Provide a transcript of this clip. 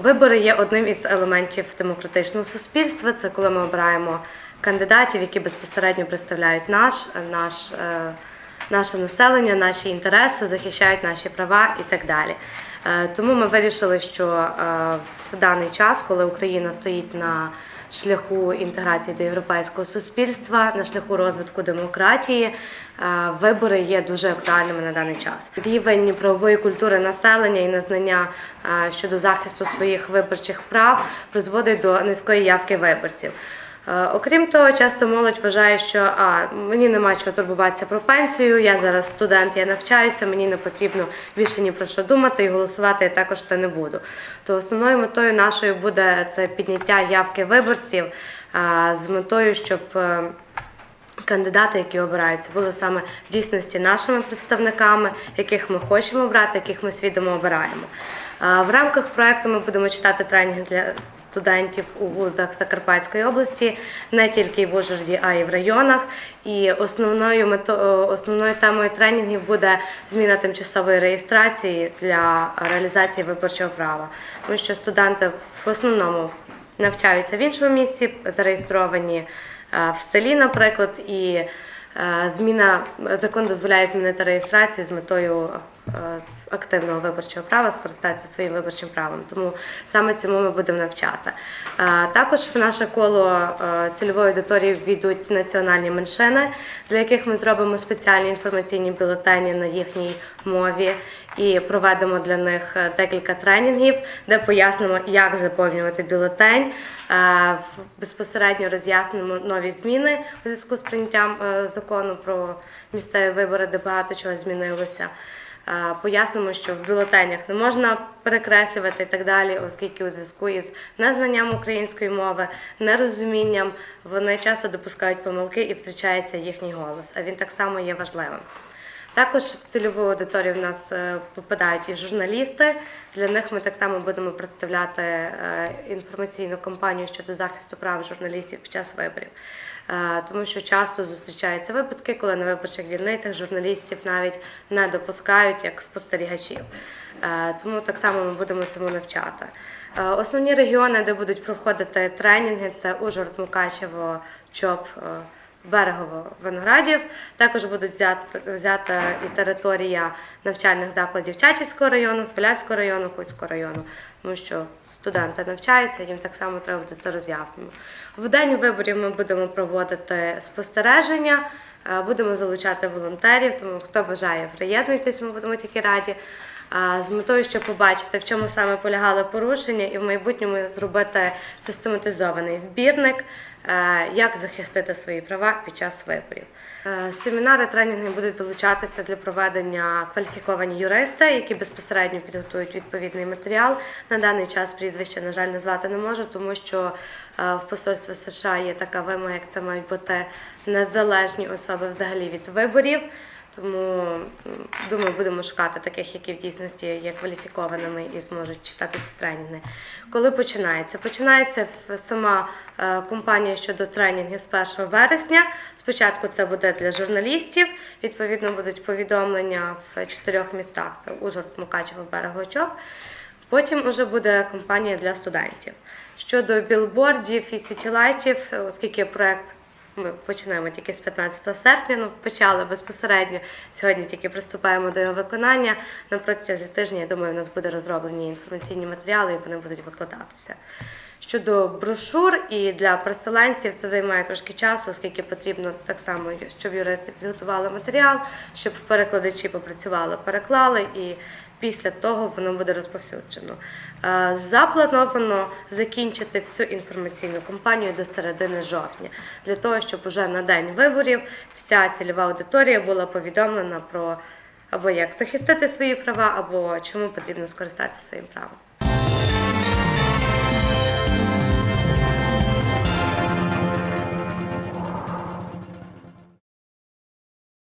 вибори є одним із елементів демократичного суспільства. Це коли ми обираємо кандидатів, які безпосередньо представляють наш, наш, е, наше населення, наші інтереси, захищають наші права і так далі. Е, Тому ми вирішили, що е, в даний час, коли Україна стоїть на шляху інтеграції до європейського суспільства, на шляху розвитку демократії, е, вибори є дуже актуальними на даний час. Рівень правової культури населення і незнання е, щодо захисту своїх виборчих прав призводить до низької явки виборців. Окрім того, часто молодь вважає, що а мені нема чого турбуватися про пенсію. Я зараз студент, я навчаюся, мені не потрібно більше ні про що думати і голосувати я також то не буду. То основною метою нашою буде це підняття явки виборців з метою, щоб е, кандидати, які обираються, були саме в дійсності нашими представниками, яких ми хочемо обрати, яких ми свідомо обираємо. В рамках проекту ми будемо читати тренінги для студентів у вузах Закарпатської області, не тільки в Ужгороді, а й в районах. І основною мето, основною темою тренінгів буде зміна тимчасової реєстрації для реалізації виборчого права, тому що студенти в основному навчаються в іншому місці, зареєстровані в селі, наприклад, і зміна закон дозволяє змінити реєстрацію з метою активного виборчого права, скористатися своїм виборчим правом. Тому саме цьому ми будемо навчати. Е, Також в наше коло е, цільової аудиторії війдуть національні меншини, для яких ми зробимо спеціальні інформаційні бюлетені на їхній мові і проведемо для них е, декілька тренінгів, де пояснимо, як заповнювати бюлетень. Е, Безпосередньо роз'яснимо нові зміни у зв'язку з прийняттям е, закону про місцеві вибори, де багато чого змінилося. Пояснимо, що в бюлетенях не можна перекреслювати і так далі, оскільки у зв'язку із незнанням української мови, нерозумінням вони часто допускають помилки і втрачається їхній голос. А він так само є важливим. Також в цільову аудиторію в нас е, попадають і журналісти. Для них ми так само будемо представляти е, інформаційну кампанію щодо захисту прав журналістів під час виборів. Е, Тому що часто зустрічаються випадки, коли на виборчих дільницях журналістів навіть не допускають як спостерігачів. Тому так само ми будемо цьому навчати. Основні регіони, де будуть проходити тренінги, це Ужгород, Мукачево, ЧОП. Е, Берегово Виноградів. Також будуть взята, взята і територія навчальних закладів Чачівського району, Свалявського району, Хуцького району, тому що студенти навчаються, їм так само треба буде це роз'яснено. В день виборів ми будемо проводити спостереження, е, будемо залучати волонтерів, тому хто бажає приєднуйтесь, ми будемо тільки раді. З метою, щоб побачити, в чому саме полягали порушення, і в майбутньому зробити систематизований збірник, е, як захистити свої права під час виборів. Е, Семінари, тренінги будуть залучатися для проведення кваліфіковані юристи, які безпосередньо підготують відповідний матеріал. На даний час прізвище, на жаль, назвати не можу, тому що е, в посольстві США є така вимога, як це мають бути незалежні особи взагалі від виборів. Тому думаю, будемо шукати таких, які в дійсності є кваліфікованими і зможуть читати ці тренінги. Коли починається? Починається сама е, компанія щодо тренінгів з 1 вересня. Спочатку це буде для журналістів. Відповідно, будуть повідомлення в чотирьох містах: це Ужгород, Мукачево, Берегочок. Потім вже буде компанія для студентів. Щодо білбордів і сітілайтів, оскільки проект ми починаємо тільки з 15 серпня, ну почали безпосередньо. Сьогодні тільки приступаємо до його виконання. На протязі тижня, я думаю, у нас буде розроблені інформаційні матеріали і вони будуть викладатися. Щодо брошур і для переселенців це займає трошки часу, оскільки потрібно так само, щоб юристи підготували матеріал, щоб перекладачі попрацювали, переклали і після того воно буде розповсюджено. Е, Заплановано закінчити всю інформаційну кампанію до середини жовтня, для того, щоб уже на день виборів вся цільова аудиторія була повідомлена про або як захистити свої права, або чому потрібно скористатися своїм правом.